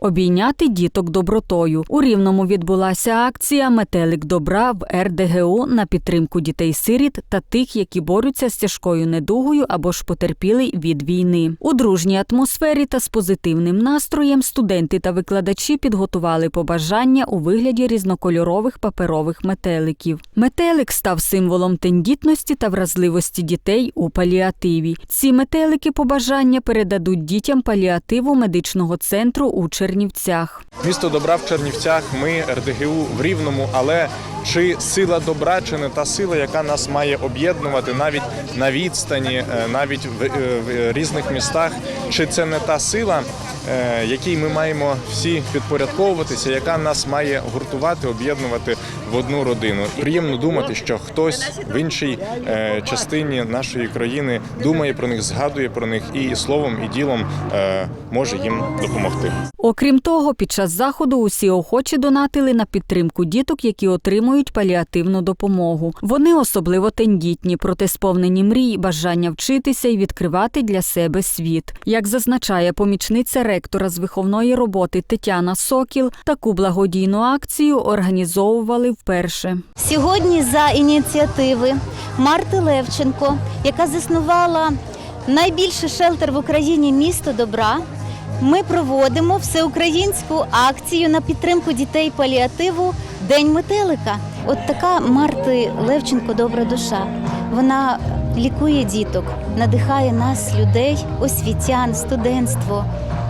обійняти діток добротою. У Рівному відбулася акція Метелик добра в РДГУ на підтримку дітей-сиріт та тих, які борються з тяжкою недугою або ж потерпіли від війни. У дружній атмосфері та з позитивним настроєм студенти та викладачі підготували побажання у вигляді різнокольорових паперових метеликів. Метелик став символом тендітності та вразливості дітей у паліативі. Ці метелики побажання передадуть дітям паліативу медичного центру у Чернівцях. Місто добра в Чернівцях, ми РДГУ в Рівному, але чи сила добра, чи не та сила, яка нас має об'єднувати навіть на відстані, е, навіть в, е, в різних містах, чи це не та сила, е, якій ми маємо всі підпорядковуватися, яка нас має гуртувати, об'єднувати в одну родину. Приємно думати, що хтось в іншій частині нашої країни думає про них, згадує про них і словом, і ділом може їм допомогти. Окрім того, під час заходу усі охочі донатили на підтримку діток, які отримують паліативну допомогу. Вони особливо тендітні, проте сповнені мрій, бажання вчитися і відкривати для себе світ. Як зазначає помічниця ректора з виховної роботи Тетяна Сокіл, таку благодійну акцію організовували вперше. Сьогодні за ініціативи Марти Левченко, яка заснувала найбільший шелтер в Україні місто добра. Ми проводимо всеукраїнську акцію на підтримку дітей паліативу День метелика. От така Марти Левченко добра душа. Вона лікує діток, надихає нас, людей, освітян, студентство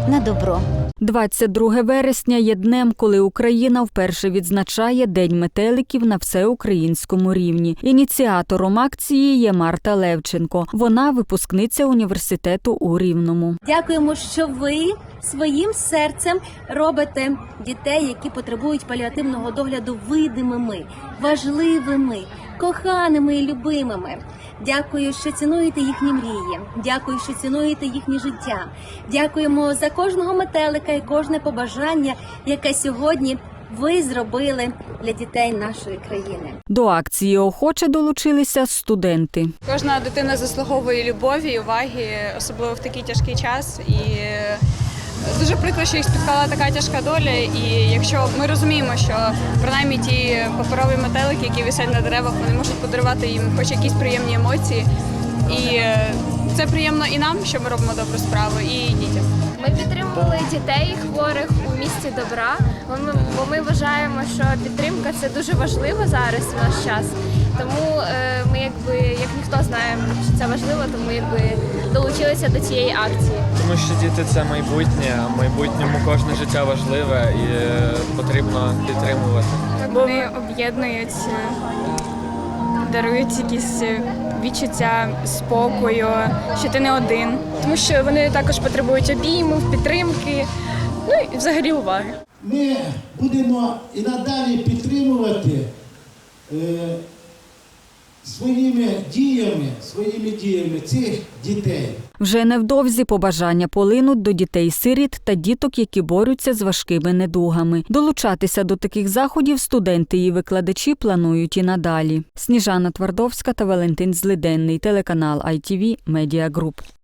на добро. 22 вересня є днем, коли Україна вперше відзначає День метеликів на всеукраїнському рівні. Ініціатором акції є Марта Левченко. Вона випускниця університету у Рівному. Дякуємо, що ви своїм серцем робите дітей, які потребують паліативного догляду, видимими, важливими, коханими і любимими. Дякую, що цінуєте їхні мрії. Дякую, що цінуєте їхнє життя. Дякуємо за кожного метелика і кожне побажання, яке сьогодні ви зробили для дітей нашої країни. До акції охоче долучилися студенти. Кожна дитина заслуговує любові і уваги, особливо в такий тяжкий час. І дуже прикро, що їх спіткала така тяжка доля. І якщо ми розуміємо, що принаймні ті паперові метелики, які висять на деревах, вони можуть подарувати їм хоч якісь приємні емоції. І е, це приємно і нам, що ми робимо добру справу, і дітям. Ми підтримували дітей хворих у місті добра. Бо ми, вважаємо, що підтримка це дуже важливо зараз в наш час. Тому е, ми, якби як ніхто знаємо, що це важливо, тому якби долучилися до цієї акції. Тому що діти це майбутнє, а в майбутньому кожне життя важливе і е, потрібно підтримувати. Вони об'єднують, дарують якісь відчуття спокою, що ти не один. Тому що вони також потребують обіймів, підтримки, ну і взагалі уваги. Ми будемо і надалі підтримувати е, своїми діями, своїми діями цих дітей. Вже невдовзі побажання полинуть до дітей-сиріт та діток, які борються з важкими недугами. Долучатися до таких заходів студенти і викладачі планують і надалі. Сніжана Твардовська та Валентин Злиденний, телеканал ITV Media Group.